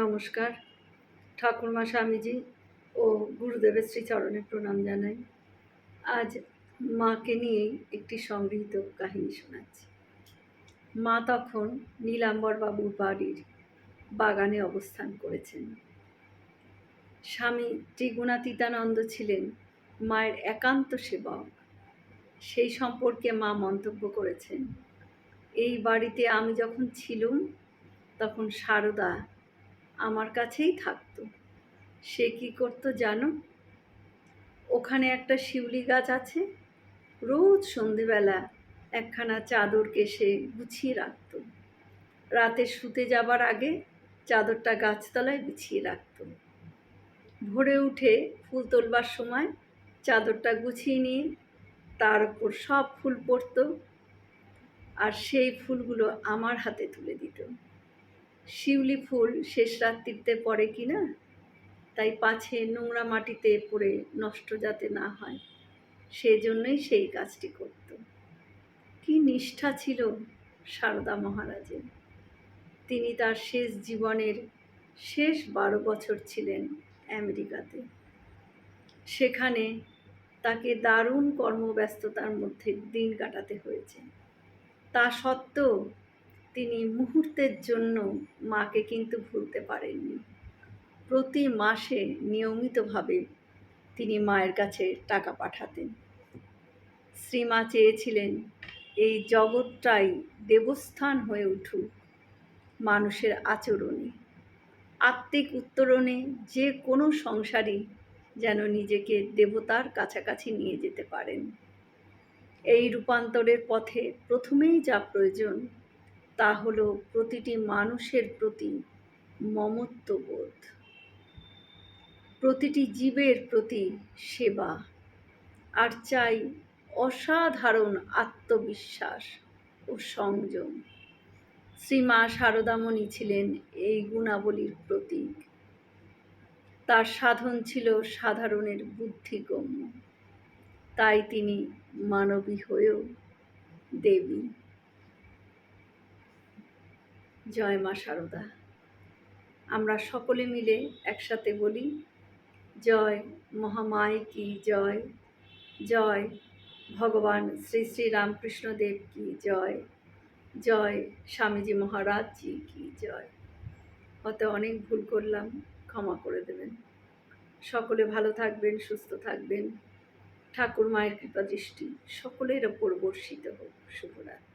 নমস্কার। ঠাকুরমা স্বামীজি ও গুরুদেবের শ্রীচরণে প্রণাম জানাই। আজ মাকে নিয়েই একটি সংগৃহীত কাহিনী শোনাচ্ছি। মা তখন নীলাম্বর বাবুর বাড়ির বাগানে অবস্থান করেছেন। স্বামী ত্রিগুণাতীতানন্দ ছিলেন মায়ের একান্ত সেবক। সেই সম্পর্কে মা মন্তব্য করেছেন, এই বাড়িতে আমি যখন ছিলুম, তখন সারদা আমার কাছেই থাকতো। সে কি করতো জানো? ওখানে একটা শিউলি গাছ আছে। রোজ সন্ধেবেলা একখানা চাদরকে সে গুছিয়ে রাখত। রাতে শুতে যাবার আগে চাদরটা গাছতলায় বিছিয়ে রাখত। ভোরে উঠে ফুল তোলবার সময় চাদরটা গুছিয়ে নিয়ে তার উপর সব ফুল পড়তো আর সেই ফুলগুলো আমার হাতে তুলে দিত। শিউলি ফুল শেষ রাত্রিতে পড়ে কি না তাই পাছে নোংরা মাটিতে পড়ে নষ্ট যাতে না হয় সেই জন্যই সেই কাজটি করত। কি নিষ্ঠা ছিল সারদা মহারাজের। তিনি তার শেষ জীবনের শেষ বারো বছর ছিলেন আমেরিকাতে। সেখানে তাকে দারুণ কর্মব্যস্ততার মধ্যে দিন কাটাতে হয়েছে। তা সত্ত্বেও তিনি মুহূর্তের জন্য মাকে কিন্তু ভুলতে পারেননি। প্রতি মাসে নিয়মিতভাবে তিনি মায়ের কাছে টাকা পাঠাতেন। শ্রীমা চেয়েছিলেন এই জগৎটাই দেবস্থান হয়ে উঠুক মানুষের আচরণে। আত্মিক উত্তরণে যে কোনো সংসারই যেন নিজেকে দেবতার কাছাকাছি নিয়ে যেতে পারেন। এই রূপান্তরের পথে প্রথমেই যা প্রয়োজন তা হলো প্রতিটি মানুষের প্রতি মমত্ববোধ। প্রতিটি জীবের প্রতি সেবা। আর চাই অসাধারণ আত্মবিশ্বাস ও সংযম। শ্রীমা শারদামণি ছিলেন এই গুণাবলীর প্রতীক। তার সাধন ছিল সাধারণের বুদ্ধিগম্য। তাই তিনি মানবী হয়েও দেবী। জয় মা শারদা আমরা সকলে মিলে একসাথে বলি, জয় মহামায় কি জয়? জয় ভগবান শ্রী শ্রী রামকৃষ্ণদেব কি জয়? জয় স্বামীজি মহারাজ জি কি জয়? হয়তো অনেক ভুল করলাম, ক্ষমা করে দেবেন। সকলে ভালো থাকবেন, সুস্থ থাকবেন। ঠাকুর মায়ের কৃপা দৃষ্টি সকলের ওপর বর্ষিত হোক। শুভরাত্রি।